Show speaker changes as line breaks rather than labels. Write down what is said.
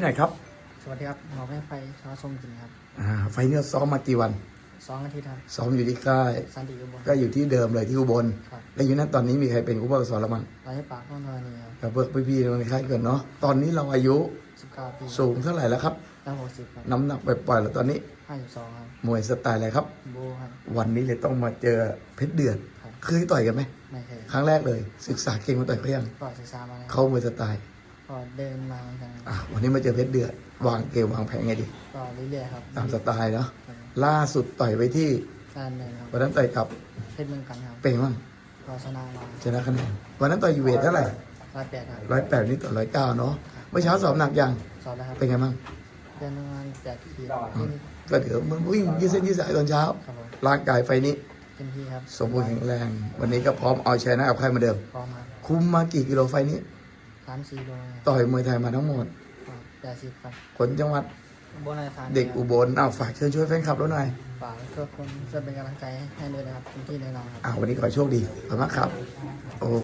ที่ไหนครับ
สวัสดีครับหมอแม่ไฟชอทรงจริงครับ
อ่าไฟล์เนี่ยซ้อมมากี่วัน
สองอาทิตย์ครับ
ซ้อมอยู่ที่ค่าย
สันติอุบล
ก็อยู่ที่เดิมเลยที่อุบล
ครับ
แล้วอยู่นั้นตอนนี้มีใครเป็นผู้บังคับสอนแล้วมั้ง
ร้อยปากน้องธรณีครับ
กับเบิกพี่ๆในค่ายเกินเนาะตอนนี้เราอายุ
สิบเก้าปี
สูงเท่าไหร่แล้วครับ
ตั้งหกสิบครับ
น้ำหนักไปปล่อยๆแล้วตอนนี้
ห้าสิบสองครับ
มวยสไตล์อะไรครับ
โบครับ
วันนี้เลยต้องมาเจอเพชรเดือด
ครับ
เคยต่อยกันไหม
ไม่เคย
ครั้งแรกเลย ศึกษาเก่งมาต่อยเขายัง
ก็ศึกษามาแล้ว
เข้ามวยสไตล์
ก็เดินมาเหมือนกัน
อะวันนี้มาเจอเพชรเดือดวางเกมวางแผนไงดี
ก็เรื่อยๆครับ
ตามสไตล์เนาะ
ครับ
ล่าสุดต่อยไปที่
การเดินครับ
วันนั้นต่อยกับ
เพชรเมืองกันครับ
เป็นมั้ง
ก็ชนะมา
ชนะคะแนนวันนั้นต่อยยูเวทเท่าไหร่
ร้อยแปดครับ
ร้อยแปดนี่ต่อร้อยเก้าเนาะเมื่อเช้าสอบหนักยัง
สอบแล้วครับ
เป็นไงบ้าง
เดินประมาณแปดขีด
อืมก็เดี๋ยวมันวิ่งยืดเส้นยืดสายตอนเช้า
ครับผม
ร่างกายไฟนี้
เต็มที่ครับ
สมบูรณ์แข็งแรง วันนี้ก็พร้อมเอาชนะกับใครมาเดิม
พร้อมครับ
คุมมากี่กิโลไฟนี้
สามสี่โลครับ
ต่อยมวยไทยมาทั้งหมด
ก็แปดสิบครับ
คนจังหวัด
อุบนราชธานี
เด็กอุบลอ้าวฝากเชิญช่วยแฟนคลับเราหน่อย
ฝากทุกคนช่วยเป็นกำลังใจให้ด้วยนะครับเต็มที่แน่นอนครับ
อ้าววันนี้ขอให้โชคดีขอบคุณมากครับโอ้